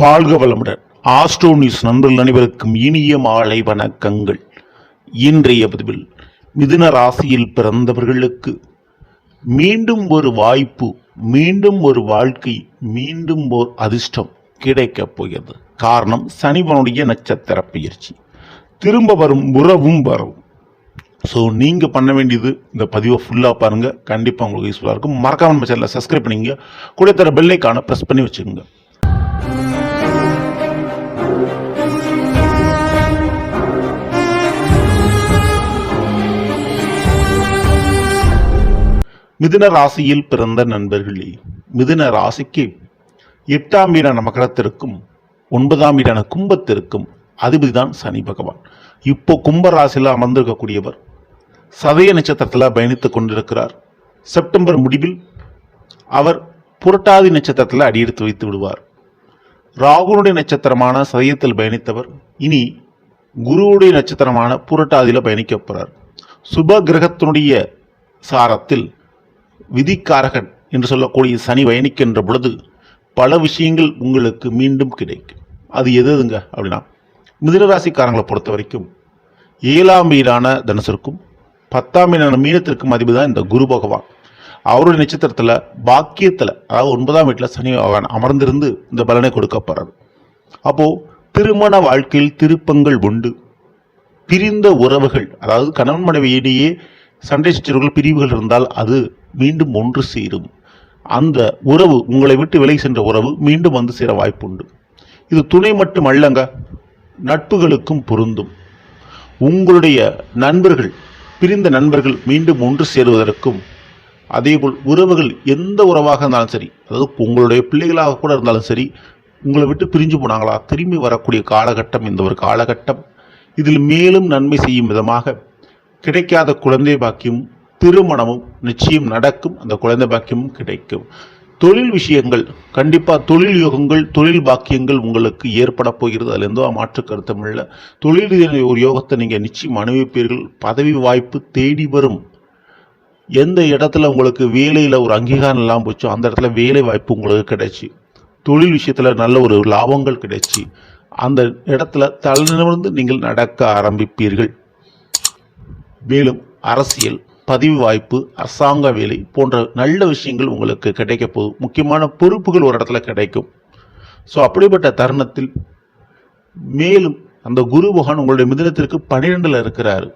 வாழ்க வளமுடன். Astro news நண்பர்கள் அனைவருக்கும் இனிய மாலை வணக்கங்கள். இன்றைய பதிவில் மிதுன ராசியில் பிறந்தவர்களுக்கு மீண்டும் ஒரு வாய்ப்பு மீண்டும் ஒரு வாழ்க்கை மீண்டும் ஒரு அதிர்ஷ்டம் கிடைக்கப் போகிறது. காரணம் சனிவனுடைய நட்சத்திர பயிற்சி. திரும்ப வரும் உறவும் வரும். ஸோ நீங்கள் பண்ண வேண்டியது இந்த பதிவை ஃபுல்லாக பாருங்கள் கண்டிப்பாக உங்களுக்கு யூஸ்ஃபுல்லாக இருக்கும். மறக்காமல் நம்ம சேனலை சப்ஸ்கிரைப் பண்ணிங்க கூட தர பெல்லைக்கான ப்ரெஸ் பண்ணி வச்சுக்கோங்க. மிதுன ராசியில் பிறந்த நண்பர்களே மிதுன ராசிக்கு எட்டாம் வீடான மகரத்திற்கும் ஒன்பதாம் வீடான கும்பத்திற்கும் அதிபதிதான் சனி பகவான். இப்போ கும்ப ராசியில் அமர்ந்திருக்கக்கூடியவர் சதய நட்சத்திரத்தில் பயணித்துக் கொண்டிருக்கிறார். செப்டம்பர் முடிவில் அவர் புரட்டாதி நட்சத்திரத்தில் அடியெடுத்து வைத்து விடுவார். ராகுனுடைய நட்சத்திரமான சதயத்தில் பயணித்தவர் இனி குருவுடைய நட்சத்திரமான புரட்டாதியில் பயணிக்கப்படுறார் சுப கிரகத்தினுடைய சாரத்தில் விதிக்காரகன் என்று சொல்லக்கூடிய சனி பயணிக்கின்ற பொழுது பல விஷயங்கள் உங்களுக்கு மீண்டும் கிடைக்கும். அது எது எதுங்க? அப்படின்னா மிதனராசிக்காரங்களை பொறுத்த வரைக்கும் ஏழாம் வீடான தனுசருக்கும் பத்தாம் வீடான மீனத்திற்கும் அதிபதி தான் இந்த குரு பகவான். அவருடைய நட்சத்திரத்தில் பாக்கியத்தில் அதாவது ஒன்பதாம் வீட்டில் சனி பகவான் அமர்ந்திருந்து இந்த பலனை கொடுக்க போகிறார் அப்போ திருமண வாழ்க்கையில் திருப்பங்கள் உண்டு. பிரிந்த உறவுகள் அதாவது கணவன் மனைவியிடையே சண்டை சச்சரவுகள் பிரிவுகள் இருந்தால் அது மீண்டும் ஒன்று சேரும். அந்த உறவு உங்களை விட்டு விலகி சென்ற உறவு மீண்டும் வந்து சேர வாய்ப்புண்டு. இது துணை மட்டும் அல்லங்க நட்புகளுக்கும் பொருந்தும். உங்களுடைய நண்பர்கள் பிரிந்த நண்பர்கள் மீண்டும் ஒன்று சேருவதற்கும் அதேபோல் உறவுகள் எந்த உறவாக இருந்தாலும் சரி அதாவது உங்களுடைய பிள்ளைகளாக கூட இருந்தாலும் சரி உங்களை விட்டு பிரிஞ்சு போனாங்களா திரும்பி வரக்கூடிய காலகட்டம் இந்த ஒரு காலகட்டம். இதில் மேலும் நன்மை செய்யும் விதமாக கிடைக்காத குழந்தை பாக்கியம் திருமணமும் நிச்சயம் நடக்கும். அந்த குழந்தை பாக்கியமும் கிடைக்கும். தொழில் விஷயங்கள் கண்டிப்பாக தொழில் யோகங்கள் தொழில் பாக்கியங்கள் உங்களுக்கு ஏற்பட போகிறது. அதுலேருந்தோ மாற்று கருத்தம் இல்லை. தொழில் ஒரு யோகத்தை நீங்கள் நிச்சயம் அனுபவிப்பீர்கள். பதவி வாய்ப்பு தேடி வரும். எந்த இடத்துல உங்களுக்கு வேலையில் ஒரு அங்கீகாரம் இல்லாமல் போச்சோ அந்த இடத்துல வேலை வாய்ப்பு உங்களுக்கு கிடைச்சி. தொழில் விஷயத்தில் நல்ல ஒரு லாபங்கள் கிடைச்சி. அந்த இடத்துல தலைநிமிர்ந்து நீங்கள் நடக்க ஆரம்பிப்பீர்கள். மேலும் அரசியல் பதிவு வாய்ப்பு அரசாங்க வேலை போன்ற நல்ல விஷயங்கள் உங்களுக்கு கிடைக்க போகுது. முக்கியமான பொறுப்புகள் ஒரு இடத்துல கிடைக்கும். ஸோ அப்படிப்பட்ட தருணத்தில் மேலும் அந்த குரு பகவான் உங்களுடைய மிதனத்திற்கு பன்னிரெண்டில் இருக்கிறாரு.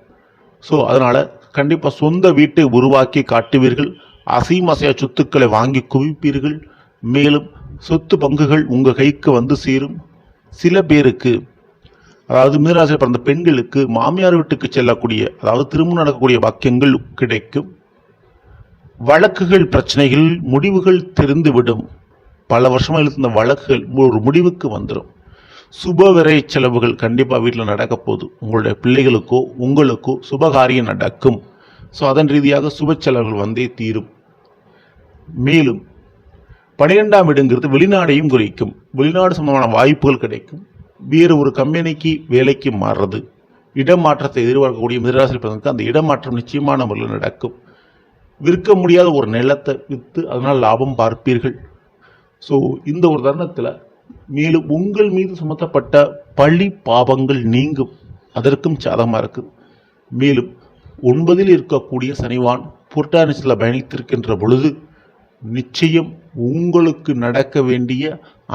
ஸோ அதனால் கண்டிப்பாக சொந்த வீட்டை உருவாக்கி காட்டுவீர்கள். அசைமசைய சொத்துக்களை வாங்கி குவிப்பீர்கள். மேலும் சொத்து பங்குகள் உங்கள் கைக்கு வந்து சேரும். சில பேருக்கு அதாவது மீனராசியில் பிறந்த பெண்களுக்கு மாமியார் வீட்டுக்கு செல்லக்கூடிய அதாவது திருமணம் நடக்கக்கூடிய வாக்கியங்கள் கிடைக்கும். வழக்குகள் பிரச்சனைகள் முடிவுகள் தெரிந்துவிடும். பல வருஷமாக இருந்த வழக்குகள் ஒரு முடிவுக்கு வந்துடும் சுப விரை செலவுகள் கண்டிப்பாக வீட்டில் நடக்க போகுது. உங்களுடைய பிள்ளைகளுக்கோ உங்களுக்கோ சுபகாரியம் நடக்கும். ஸோ அதன் ரீதியாக சுப செலவுகள் வந்தே தீரும். மேலும் பனிரெண்டாம் இடங்கிறது வெளிநாடையும் குறிக்கும். வெளிநாடு சம்பந்தமான வாய்ப்புகள் கிடைக்கும். வேறு ஒரு கம்பெனிக்கு வேலைக்கு மாறுறது. இடமாற்றத்தை எதிர்பார்க்கக்கூடிய மிதராசி அந்த இடமாற்றம் நிச்சயமான முறையில் நடக்கும். விற்க முடியாத ஒரு நிலத்தை விற்று அதனால் லாபம் பார்ப்பீர்கள். ஸோ இந்த ஒரு தருணத்தில் மேலும் உங்கள் மீது சுமத்தப்பட்ட பழி பாவங்கள் நீங்கும். அதற்கும் சாதகமாக இருக்குது. மேலும் ஒன்பதில் இருக்கக்கூடிய சனிவான் புரட்டானிசில் பயணித்திருக்கின்ற பொழுது நிச்சயம் உங்களுக்கு நடக்க வேண்டிய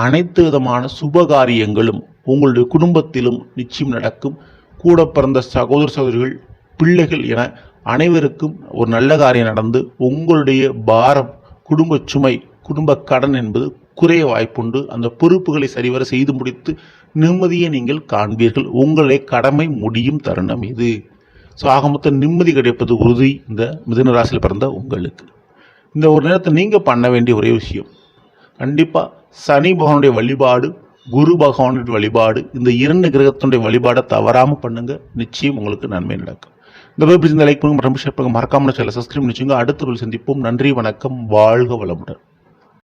அனைத்து விதமான சுபகாரியங்களும் உங்களுடைய குடும்பத்திலும் நிச்சயம் நடக்கும். கூட பிறந்த சகோதர சகோதரிகள் பிள்ளைகள் என அனைவருக்கும் ஒரு நல்ல காரியம் நடந்து உங்களுடைய பாரம் குடும்ப சுமை குடும்ப கடன் என்பது குறைய வாய்ப்புண்டு. அந்த பொறுப்புகளை சரிவர செய்து முடித்து நிம்மதியை நீங்கள் காண்பீர்கள். உங்களுடைய கடமை முடியும் தருணம் இது. ஸோ ஆக மொத்தம் நிம்மதி கிடைப்பது உறுதி. இந்த மிதுன ராசியில் பிறந்த உங்களுக்கு. இந்த ஒரு நேரத்தை நீங்கள் பண்ண வேண்டிய ஒரே விஷயம் கண்டிப்பாக சனி பகவானுடைய வழிபாடு குரு பகவானுடைய வழிபாடு இந்த இரண்டு கிரகத்தினுடைய வழிபாடை தவறாமல் பண்ணுங்க. நிச்சயம் உங்களுக்கு நன்மை நடக்கும். இந்த மாதிரி இந்த லைக் பண்ணுங்க. மற்றும் ஷேர் பண்ணுங்க மறக்காமல் சேனலை சப்ஸ்கிரைப் பண்ணிச்சுங்க அடுத்த சந்திப்போம். நன்றி வணக்கம். வாழ்க வளமுடன்.